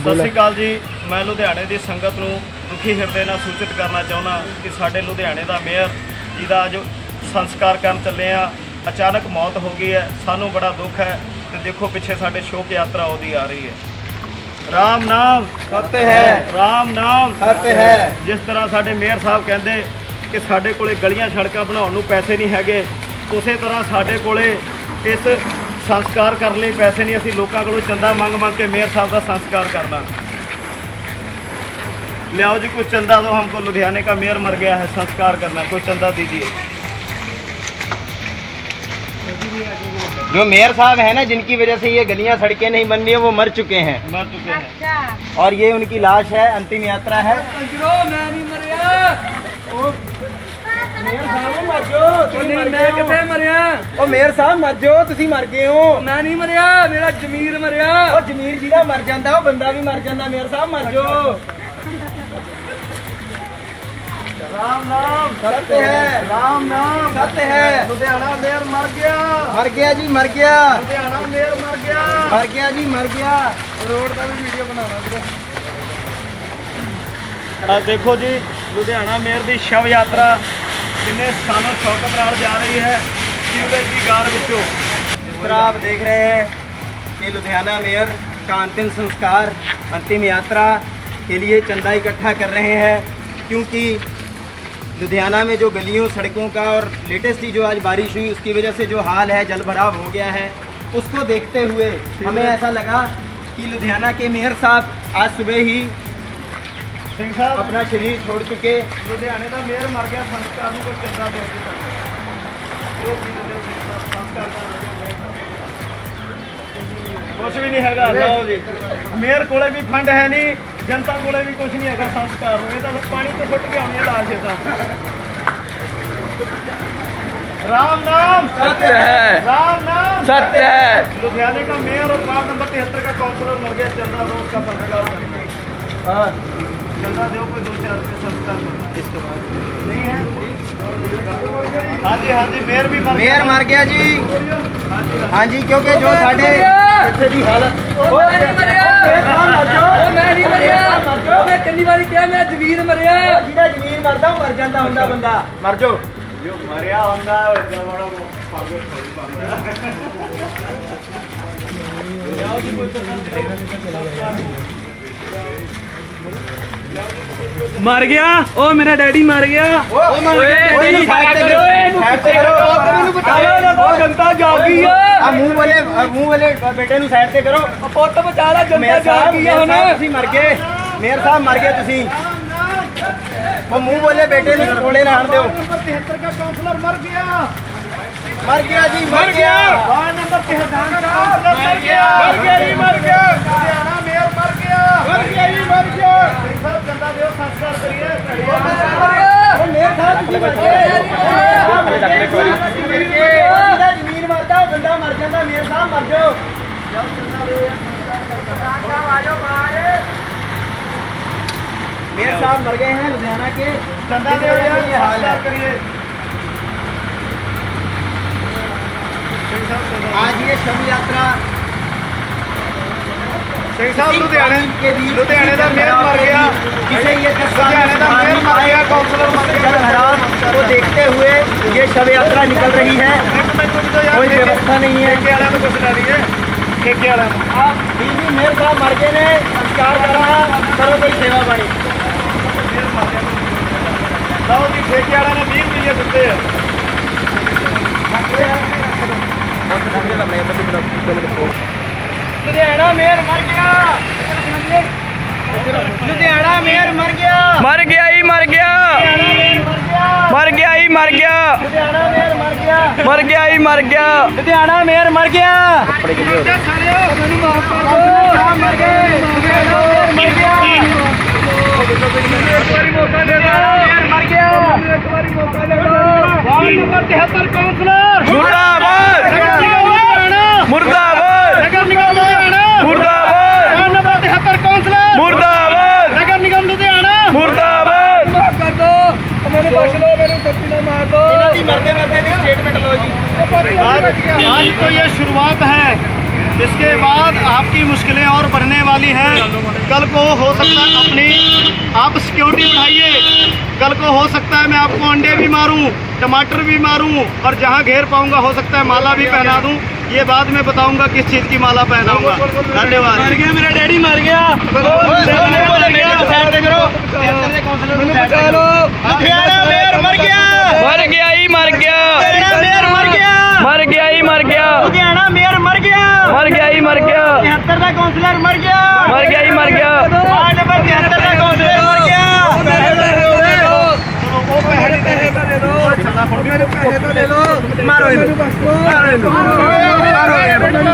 ਸਤਿ ਸ੍ਰੀ ਅਕਾਲ ਜੀ। ਮੈਂ ਲੁਧਿਆਣੇ ਦੀ ਸੰਗਤ ਨੂੰ ਦੁਖੀ ਹਿਰਦੇ ਨਾਲ ਸੂਚਿਤ ਕਰਨਾ ਚਾਹੁੰਦਾ ਕਿ ਸਾਡੇ ਲੁਧਿਆਣੇ ਦਾ ਮੇਅਰ ਜੀ ਦਾ ਅੱਜ ਸੰਸਕਾਰ ਕਰਨ ਚੱਲੇ ਆ। ਅਚਾਨਕ ਮੌਤ ਹੋ ਗਈ ਹੈ। ਸਾਨੂੰ ਬੜਾ ਦੁੱਖ ਹੈ ਤੇ ਦੇਖੋ ਪਿੱਛੇ ਸਾਡੇ ਸ਼ੋਕ ਯਾਤਰਾ ਉਹਦੀ ਆ ਰਹੀ ਹੈ। ਰਾਮ ਨਾਮ। ਫਤਿਹ ਹੈ। ਰਾਮ ਨਾਮ। ਫਤਿਹ ਹੈ। ਜਿਸ ਤਰ੍ਹਾਂ ਸਾਡੇ ਮੇਅਰ ਸਾਹਿਬ ਕਹਿੰਦੇ ਕਿ ਸਾਡੇ ਕੋਲੇ ਗਲੀਆਂ ਸੜਕਾਂ ਬਣਾਉਣ ਨੂੰ ਪੈਸੇ ਨਹੀਂ ਹੈਗੇ ਉਸੇ ਤਰ੍ਹਾਂ ਸਾਡੇ ਕੋਲੇ ਇਸ ਸੰਸਕਾਰ ਕਰਨ ਲਈ ਪੈਸੇ ਨਹੀਂ ਅਸੀਂ ਲੋਕਾਂ ਕੋਲੋਂ ਚੰਦਾ ਮੰਗ ਮੰਗ ਕੇ ਮੇਅਰ ਸਾਹਿਬ ਦਾ ਸੰਸਕਾਰ ਕਰਨਾ ਲਿਆਓ जी कुछ चंदा दो हमको लुधियाने का मेयर मर गया है संस्कार करना कोई चंदा दीजिए जो मेयर साहब है ना जिनकी वजह से ये गलियां सड़कें नहीं बन रही है वो मर चुके हैं मर चुके हैं अच्छा और ये उनकी लाश है अंतिम यात्रा है ਉਹ ਨਹੀਂ ਮੈਂ ਮਰਿਆ? ਉਹ ਮੇਰ ਸਾਹਿਬ ਮਰ ਜਾਓ ਤੁਸੀਂ ਮਰ ਗਏ ਹੋ। ਮੈਂ ਨਹੀਂ ਮਰਿਆ ਮੇਰਾ ਜ਼ਮੀਰ ਮਰਿਆ। ਉਹ ਜ਼ਮੀਰ ਜਿਹੜਾ ਮਰ ਜਾਂਦਾ ਉਹ ਬੰਦਾ ਵੀ ਮਰ ਜਾਂਦਾ ਮੇਰ ਸਾਹਿਬ ਮਰ ਜਾਓ। ਰਾਮ ਨਾਮ ਸਤਿ ਹੈ। ਰਾਮ ਨਾਮ ਸਤਿ ਹੈ। ਲੁਧਿਆਣਾ ਮੇਰ ਮਰ ਗਿਆ। ਮਰ ਗਿਆ ਜੀ ਮਰ ਗਿਆ। ਲੁਧਿਆਣਾ ਮੇਰ ਮਰ ਗਿਆ। ਮਰ ਗਿਆ ਜੀ ਮਰ ਗਿਆ। ਰੋਡ ਦਾ ਵੀ ਵੀਡੀਓ ਬਣਾਉਣਾ ਸੀਗਾ। ਆ ਦੇਖੋ ਜੀ ਲੁਧਿਆਣਾ ਮੇਰ ਦੀ ਸ਼ਵ ਯਾਤਰਾ ਕਿੰਨੇ ਸਥਾਨੋਂ ਸ਼ੌਕਤ ਨਾਲ ਜਾ ਰਹੀ ਹੈ ਸੀਵਰੇਜ ਦੀ ਗਾਰ ਵਿੱਚੋਂ जिस तरह आप देख रहे हैं कि लुधियाना मेयर का अंतिम संस्कार अंतिम यात्रा के लिए चंदा इकट्ठा कर रहे हैं क्योंकि लुधियाना में जो गलियों सड़कों का और लेटेस्ट ही जो आज बारिश हुई उसकी वजह से जो हाल है जल भराव हो गया है उसको देखते हुए हमें ऐसा लगा कि लुधियाना के मेयर साहब आज सुबह ही ਸਿੰਘ ਸਾਹਿਬ अपना शरीर छोड़ चुके ਲੁਧਿਆਣੇ ਦਾ ਮੇਅਰ ਮਰ ਗਿਆ ਸੰਸਕਾਰ ਨੂੰ ਕੋਈ ਚੰਦਾ ਦੇ ਦਿੱਤਾ ਉਹ ਕੀ ਦਿੰਦੇ ਹੋ ਸਿੰਘ ਸਾਹਿਬ, ਸੰਸਕਾਰ ਕਰ ਕੁਝ ਵੀ ਨਹੀਂ ਹੈਗਾ ਲਓ ਜੀ ਮੇਅਰ ਕੋਲੇ ਵੀ ਫੰਡ ਹੈ ਨਹੀਂ ਜਨਤਾ ਕੋਲੇ ਵੀ ਕੁਝ ਨਹੀਂ ਹੈਗਾ ਸੰਸਕਾਰ ਨੂੰ ਇਹ ਤਾਂ ਪਾਣੀ ਤੋਂ ਫੁੱਟ ਕੇ ਆਉਣੀ ਹੈ ਲਾਸ਼ ਇਹ ਤਾਂ राम नाम सत्य है राम नाम सत्य है लुधियाने का मेयर और वार्ड नंबर तिहत्तर का काउंसलर मर गया चंदा रोज का संस्कार करके चंदा दो कोई दो चार रुपये संस्कार करना। इसके बाद नहीं है हाँ जी हाँ जी मेयर भी मर मेयर मर गया जी हाँ जी हाँ जी क्योंकि जो साढ़े ਇੱਥੇ ਦੀ ਹਾਲਤ ਉਹ ਮੈਂ ਨਹੀਂ ਮਰਿਆ ਉਹ ਮੈਂ ਨਹੀਂ ਮਰਿਆ ਮੈਂ ਕਿੰਨੀ ਵਾਰੀ ਕਿਹਾ ਮੈਂ ਜ਼ਮੀਰ ਮਰਿਆ ਜਿਹਦਾ ਜ਼ਮੀਨ ਮਰਦਾ ਉਹ ਮਰ ਜਾਂਦਾ ਹੁੰਦਾ ਬੰਦਾ ਮਰ ਜਾਓ जो मरिया होंगे जो बड़ा वो पागल थोड़ी पागल ਮਰ ਗਿਆ। ਓ ਮੇਰਾ ਡੈਡੀ ਮਰ ਗਿਆ। ਓਏ ਓਏ ਫਾਇਰ ਤੇ ਕਰੋ ਫਾਇਰ ਤੇ ਕਰੋ। ਮੈਨੂੰ ਬਚਾਓ ਨਾ ਜਨਤਾ ਜਾਗੀ ਆ ਆ। ਮੂੰਹ ਵਾਲੇ ਮੂੰਹ ਵਾਲੇ ਬੇਟੇ ਨੂੰ ਸਾਈਡ ਤੇ ਕਰੋ। ਪੁੱਤ ਬਚਾ ਲੈ ਜਨਤਾ ਜਾਗੀ ਆ ਹੁਣ। ਤੁਸੀਂ ਮਰ ਗਏ। ਮੇਰ ਸਾਹਿਬ ਮਰ ਗਏ ਤੁਸੀਂ। ਉਹ ਮੂੰਹ ਵਾਲੇ ਬੇਟੇ ਨੂੰ ਥੋੜੇ ਨਾ ਹਣ ਦਿਓ। 73 ਦਾ ਕਾਉਂਸਲਰ ਮਰ ਗਿਆ ਮਰ ਗਿਆ ਜੀ ਮਰ ਗਿਆ। ਵਾਰਡ ਨੰਬਰ 73 ਦਾ। ਕਾਉਂਸਲਰ ਮਰ ਗਿਆ। ਮਰ ਗਿਆ ਜੀ ਮਰ ਗਿਆ। साहब मर गए हैं लुधियाना के। हाल आज ये शव यात्रा लुधियाने का मेयर मर गया। काउंसलर मर गया। को देखते हुए ये शव यात्रा निकल रही है। कोई व्यवस्था नहीं है। क्या वाला कुछ ना दीजिए ठेके आप मेयर ने संस्कार करा करो कोई सेवा भाई ਲੁਧਿਆਣਾ ਮੇਰ ਮਰ ਗਿਆ। ਲੁਧਿਆਣਾ ਮੇਰ ਮਰ ਗਿਆ। ਮਰ ਗਿਆ ਹੀ ਮਰ ਗਿਆ। ਲੁਧਿਆਣਾ ਮੇਰ ਮਰ ਗਿਆ। ਮਰ ਗਿਆ ਮਰ ਗਿਆ। ਲੁਧਿਆਣਾ ਮੇਰ ਮਰ ਗਿਆ ਲੁਧਿਆਣਾ ਮੇਰ ਮਰ आज आज तो ये शुरुआत है इसके बाद आपकी मुश्किलें और बढ़ने वाली हैं कल को हो सकता है अपनी आप सिक्योरिटी बढ़ाइए कल को हो सकता है मैं आपको अंडे भी मारूं टमाटर भी मारूं और जहाँ घेर पाऊँगा हो सकता है माला भी पहना दूँ ये बाद में बताऊँगा किस चीज़ की माला पहनाऊँगा धन्यवाद मर गया मेरा डैडी मर गया मर गया ਕਾਉਂਸਲਰ ਮਰ ਗਿਆ। ਮਰ ਗਿਆ ਹੀ ਮਰ ਗਿਆ। ਵਾਰਡ ਨੰਬਰ 73 ਦਾ ਕਾਉਂਸਲਰ ਮਰ ਗਿਆ ਮਾਰੋ ਇਹਨੂੰ। ਮਾਰੋ ਇਹਨੂੰ। ਮਾਰੋ ਇਹਨੂੰ।